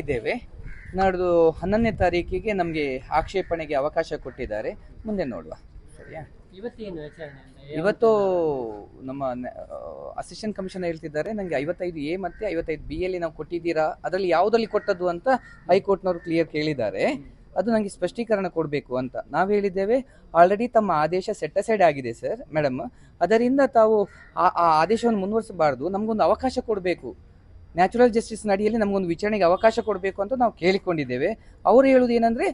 ಇದ್ದೇವೆ. ನಾಡ್ದು ಹನ್ನೊಂದನೇ ತಾರೀಕಿಗೆ ನಮಗೆ ಆಕ್ಷೇಪಣೆಗೆ ಅವಕಾಶ ಕೊಟ್ಟಿದ್ದಾರೆ. ಮುಂದೆ ನೋಡುವ. ಸರಿಯಾ? ಇವತ್ತು ನಮ್ಮ ಅಸಿಸ್ಟೆಂಟ್ ಕಮಿಷನರ್ ಹೇಳ್ತಿದ್ದಾರೆ ನಂಗೆ ಐವತ್ತೈದು ಎ ಮತ್ತೆ ಐವತ್ತೈದು ಬಿ ಅಲ್ಲಿ ನಾವು ಕೊಟ್ಟಿದ್ದೀರಾ? ಅದರಲ್ಲಿ ಯಾವುದಲ್ಲಿ ಕೊಟ್ಟದ್ದು ಅಂತ ಹೈಕೋರ್ಟ್ನವರು ಕ್ಲಿಯರ್ ಕೇಳಿದ್ದಾರೆ. ಅದು ನಂಗೆ ಸ್ಪಷ್ಟೀಕರಣ ಕೊಡಬೇಕು ಅಂತ. ನಾವು ಹೇಳಿದ್ದೇವೆ ಆಲ್ರೆಡಿ ತಮ್ಮ ಆದೇಶ ಸೆಟ್ ಅಸೈಡ್ ಆಗಿದೆ ಸರ್ ಮೇಡಮ್ ಅದರಿಂದ ತಾವು ಆ ಆ ಆದೇಶವನ್ನು ಮುಂದುವರಿಸಬಾರ್ದು. ನಮಗೊಂದು ಅವಕಾಶ ಕೊಡಬೇಕು. ನ್ಯಾಚುರಲ್ ಜಸ್ಟಿಸ್ ನಡಿಯಲ್ಲಿ ನಮಗೊಂದು ವಿಚಾರಣೆಗೆ ಅವಕಾಶ ಕೊಡಬೇಕು ಅಂತ ನಾವು ಕೇಳಿಕೊಂಡಿದ್ದೇವೆ. ಅವರು ಹೇಳೋದು ಏನಂದರೆ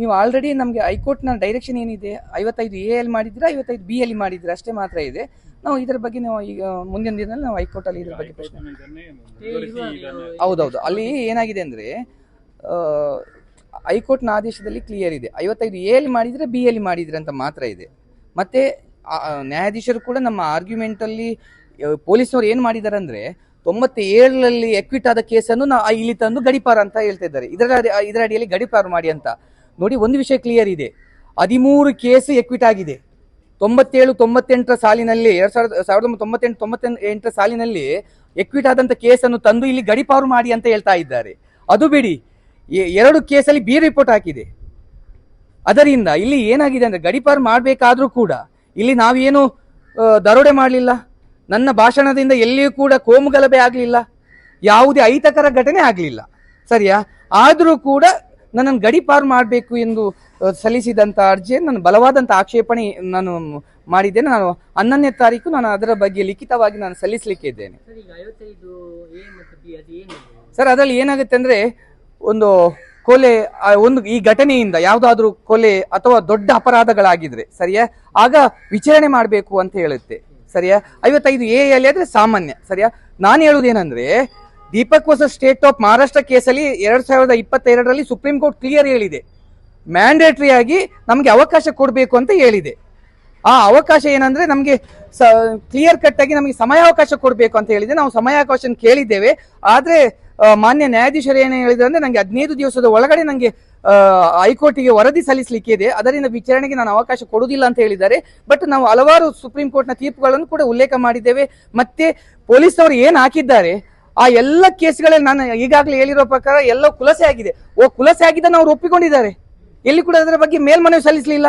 ನೀವು ಆಲ್ರೆಡಿ ನಮಗೆ ಹೈಕೋರ್ಟ್ನ ಡೈರೆಕ್ಷನ್ ಏನಿದೆ? ಐವತ್ತೈದು ಎ ಅಲ್ಲಿ ಮಾಡಿದ್ದೀರಾ ಐವತ್ತೈದು ಬಿ ಎಲ್ಲಿ ಮಾಡಿದ್ದೀರಾ? ಅಷ್ಟೇ ಮಾತ್ರ ಇದೆ. ನಾವು ಇದರ ಬಗ್ಗೆ ನಾವು ಈಗ ಮುಂದಿನ ದಿನದಲ್ಲಿ ನಾವು ಹೈಕೋರ್ಟಲ್ಲಿ ಇದರ ಬಗ್ಗೆ ಪ್ರಶ್ನೆ ಹೌದೌದು. ಅಲ್ಲಿ ಏನಾಗಿದೆ ಅಂದರೆ ಹೈಕೋರ್ಟ್ನ ಆದೇಶದಲ್ಲಿ ಕ್ಲಿಯರ್ ಇದೆ. ಐವತ್ತೈದು ಎ ಅಲ್ಲಿ ಮಾಡಿದರೆ ಬಿ ಎಲ್ಲಿ ಮಾಡಿದ್ರೆ ಅಂತ ಮಾತ್ರ ಇದೆ. ಮತ್ತೆ ನ್ಯಾಯಾಧೀಶರು ಕೂಡ ನಮ್ಮ ಆರ್ಗ್ಯುಮೆಂಟಲ್ಲಿ ಪೊಲೀಸ್ನವ್ರು ಏನು ಮಾಡಿದ್ದಾರೆ ಅಂದ್ರೆ ತೊಂಬತ್ತ ಏಳರಲ್ಲಿ ಎಕ್ವಿಟ್ ಆದ ಕೇಸನ್ನು ನಾ ಇಲ್ಲಿ ತಂದು ಗಡಿಪಾರ ಅಂತ ಹೇಳ್ತಾ ಇದ್ದಾರೆ ಇದರ ಇದರ ಅಡಿಯಲ್ಲಿ ಗಡಿಪಾರು ಮಾಡಿ ಅಂತ. ನೋಡಿ, ಒಂದು ವಿಷಯ ಕ್ಲಿಯರ್ ಇದೆ. ಹದಿಮೂರು ಕೇಸ್ ಎಕ್ವಿಟ್ ಆಗಿದೆ. ತೊಂಬತ್ತೇಳು, ತೊಂಬತ್ತೆಂಟರ ಸಾಲಿನಲ್ಲಿ, ಎರಡು ಸಾವಿರದ ಸಾವಿರದ ಒಂಬೈನೂರ ತೊಂಬತ್ತೆಂಟು, ತೊಂಬತ್ತೆಂಟರ ಸಾಲಿನಲ್ಲಿ ಎಕ್ವಿಟ್ ಆದಂಥ ಕೇಸನ್ನು ತಂದು ಇಲ್ಲಿ ಗಡಿಪಾರು ಮಾಡಿ ಅಂತ ಹೇಳ್ತಾ ಇದ್ದಾರೆ. ಅದು ಬಿಡಿ ಎರಡು ಕೇಸಲ್ಲಿ ಬಿ ರಿಪೋರ್ಟ್ ಹಾಕಿದೆ. ಅದರಿಂದ ಇಲ್ಲಿ ಏನಾಗಿದೆ ಅಂದರೆ ಗಡಿಪಾರು ಮಾಡಬೇಕಾದ್ರೂ ಕೂಡ ಇಲ್ಲಿ ನಾವೇನು ದರೋಡೆ ಮಾಡಲಿಲ್ಲ? ನನ್ನ ಭಾಷಣದಿಂದ ಎಲ್ಲಿಯೂ ಕೂಡ ಕೋಮು ಗಲಭೆ ಆಗಲಿಲ್ಲ. ಯಾವುದೇ ಅಹಿತಕರ ಘಟನೆ ಆಗಲಿಲ್ಲ. ಸರಿಯಾ? ಆದರೂ ಕೂಡ ನನ್ನನ್ನು ಗಡಿಪಾರು ಮಾಡಬೇಕು ಎಂದು ಸಲ್ಲಿಸಿದಂಥ ಸಲ್ಲಿಸಿದಂತ ಅರ್ಜಿಯನ್ನು ನಾನು ಬಲವಾದಂಥ ಆಕ್ಷೇಪಣೆ ನಾನು ಮಾಡಿದ್ದೇನೆ. ನಾನು ಹನ್ನೊಂದನೇ ತಾರೀಕು ನಾನು ಅದರ ಬಗ್ಗೆ ಲಿಖಿತವಾಗಿ ನಾನು ಸಲ್ಲಿಸಲಿಕ್ಕೆ ಇದ್ದೇನೆ. ಸರ್ ಅದರಲ್ಲಿ ಏನಾಗುತ್ತೆ ಅಂದ್ರೆ ಒಂದು ಕೊಲೆ ಒಂದು ಈ ಘಟನೆಯಿಂದ ಯಾವುದಾದ್ರೂ ಕೊಲೆ ಅಥವಾ ದೊಡ್ಡ ಅಪರಾಧಗಳಾಗಿದ್ರೆ ಸರಿಯಾ? ಆಗ ವಿಚಾರಣೆ ಮಾಡಬೇಕು ಅಂತ ಹೇಳುತ್ತೆ. ಸರಿಯಾ? ಐವತ್ತೈದು ಎ ಅಲ್ಲಿ ಆದ್ರೆ ಸಾಮಾನ್ಯ, ಸರಿಯಾ? ನಾನು ಹೇಳುವುದೇನಂದ್ರೆ, ದೀಪಕ್ ವಸ ಸ್ಟೇಟ್ ಆಫ್ ಮಹಾರಾಷ್ಟ್ರ ಕೇಸಲ್ಲಿ ಎರಡ್ ಸಾವಿರದ ಇಪ್ಪತ್ತೆರಡರಲ್ಲಿ ಸುಪ್ರೀಂ ಕೋರ್ಟ್ ಕ್ಲಿಯರ್ ಹೇಳಿದೆ. ಮ್ಯಾಂಡೇಟರಿ ಆಗಿ ನಮಗೆ ಅವಕಾಶ ಕೊಡಬೇಕು ಅಂತ ಹೇಳಿದೆ. ಆ ಅವಕಾಶ ಏನಂದ್ರೆ ನಮಗೆ ಕ್ಲಿಯರ್ ಕಟ್ ಆಗಿ ನಮಗೆ ಸಮಯಾವಕಾಶ ಕೊಡಬೇಕು ಅಂತ ಹೇಳಿದೆ. ನಾವು ಸಮಯಾವಕಾಶ ಕೇಳಿದ್ದೇವೆ. ಆದ್ರೆ ಮಾನ್ಯ ನ್ಯಾಯಾಧೀಶರು ಏನು ಹೇಳಿದ್ರು ಅಂದ್ರೆ ನನಗೆ ಹದಿನೈದು ದಿವಸದ ಒಳಗಡೆ ನನಗೆ ಹೈಕೋರ್ಟಿಗೆ ವರದಿ ಸಲ್ಲಿಸಲಿಕ್ಕೆ ಇದೆ ಅದರಿಂದ ವಿಚಾರಣೆಗೆ ನಾನು ಅವಕಾಶ ಕೊಡುವುದಿಲ್ಲ ಅಂತ ಹೇಳಿದ್ದಾರೆ. ಬಟ್ ನಾವು ಹಲವಾರು ಸುಪ್ರೀಂ ಕೋರ್ಟ್ನ ತೀರ್ಪುಗಳನ್ನು ಕೂಡ ಉಲ್ಲೇಖ ಮಾಡಿದ್ದೇವೆ. ಮತ್ತೆ ಪೊಲೀಸ್ನವರು ಏನು ಹಾಕಿದ್ದಾರೆ, ಆ ಎಲ್ಲ ಕೇಸ್ಗಳಲ್ಲಿ ನಾನು ಈಗಾಗಲೇ ಹೇಳಿರೋ ಪ್ರಕಾರ ಎಲ್ಲ ಕುಲಸೆ ಆಗಿದೆ. ಓ, ಕುಲಸೆ ಆಗಿದ್ದನ್ನು ಅವರು ಒಪ್ಪಿಕೊಂಡಿದ್ದಾರೆ. ಎಲ್ಲಿ ಕೂಡ ಅದರ ಬಗ್ಗೆ ಮೇಲ್ಮನವಿ ಸಲ್ಲಿಸಲಿಲ್ಲ.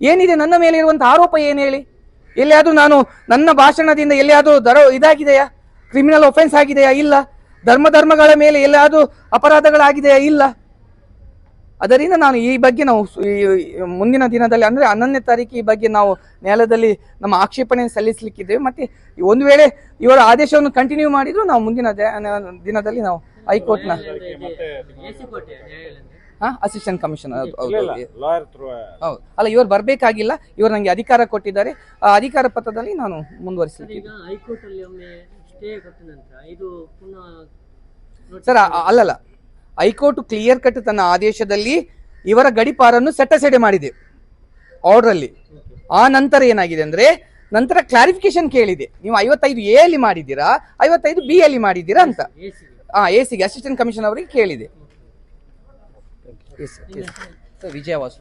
ಏನಿದೆ ನನ್ನ ಮೇಲೆ ಇರುವಂತಹ ಆರೋಪ ಏನು ಹೇಳಿ? ಎಲ್ಲಿಯಾದ್ರೂ ನಾನು ನನ್ನ ಭಾಷಣದಿಂದ ಎಲ್ಲಿಯಾದ್ರೂ ದರ ಇದಾಗಿದೆಯಾ? ಕ್ರಿಮಿನಲ್ ಒಫೆನ್ಸ್ ಆಗಿದೆಯಾ? ಇಲ್ಲ. ಧರ್ಮ ಧರ್ಮಗಳ ಮೇಲೆ ಎಲ್ಲಾದರೂ ಅಪರಾಧಗಳಾಗಿದೆ ಇಲ್ಲ. ಅದರಿಂದ ನಾನು ಈ ಬಗ್ಗೆ ನಾವು ಸು- ಈ- ಈ ಮುಂದಿನ ದಿನದಲ್ಲಿ ಅಂದ್ರೆ ಹನ್ನೊಂದನೇ ತಾರೀಕು ಈ ಬಗ್ಗೆ ನಾವು ನ್ಯಾಯಾಲಯದಲ್ಲಿ ನಮ್ಮ ಆಕ್ಷೇಪಣೆ ಸಲ್ಲಿಸಲಿಕ್ಕಿದ್ದೇವೆ. ಮತ್ತೆ ಒಂದು ವೇಳೆ ಇವರ ಆದೇಶವನ್ನು ಕಂಟಿನ್ಯೂ ಮಾಡಿದ್ರು ನಾವು ಮುಂದಿನ ದಿನದಲ್ಲಿ ನಾವು ಹೈಕೋರ್ಟ್ನ ಅಂದ್ರೆ? ಅಸಿಸ್ಟೆಂಟ್ ಕಮಿಷನರ್ ಹೌದು ಅಲ್ಲ ಇವರು ಬರಬೇಕಾಗಿಲ್ಲ. ಇವರು ನನಗೆ ಅಧಿಕಾರ ಕೊಟ್ಟಿದ್ದಾರೆ. ಆ ಅಧಿಕಾರ ಪತ್ರದಲ್ಲಿ ನಾನು ಮುಂದುವರಿಸಲಿಕ್ಕೆ ಸರ್ ಅಲ್ಲಲ್ಲ ಹೈಕೋರ್ಟ್ ಕ್ಲಿಯರ್ ಕಟ್ ತನ್ನ ಆದೇಶದಲ್ಲಿ ಇವರ ಗಡಿಪಾರನ್ನು ಸೆಟ್ಟಸೆಡೆ ಮಾಡಿದೆ ಆರ್ಡರ್ ಅಲ್ಲಿ ಆ ನಂತರ ಏನಾಗಿದೆ ಅಂದ್ರೆ ನಂತರ ಕ್ಲಾರಿಫಿಕೇಶನ್ ಕೇಳಿದೆ. ನೀವು ಐವತ್ತೈದು ಎ ಅಲ್ಲಿ ಮಾಡಿದ್ದೀರಾ ಐವತ್ತೈದು ಬಿ ಅಲ್ಲಿ ಮಾಡಿದ್ದೀರಾ ಅಂತ. ಹಾ ಆ ಎ ಸಿಗೆ ಅಸಿಸ್ಟೆಂಟ್ ಕಮಿಷನ್ ಅವರಿಗೆ ಕೇಳಿದೆ. ವಿಜಯ ವಾಸು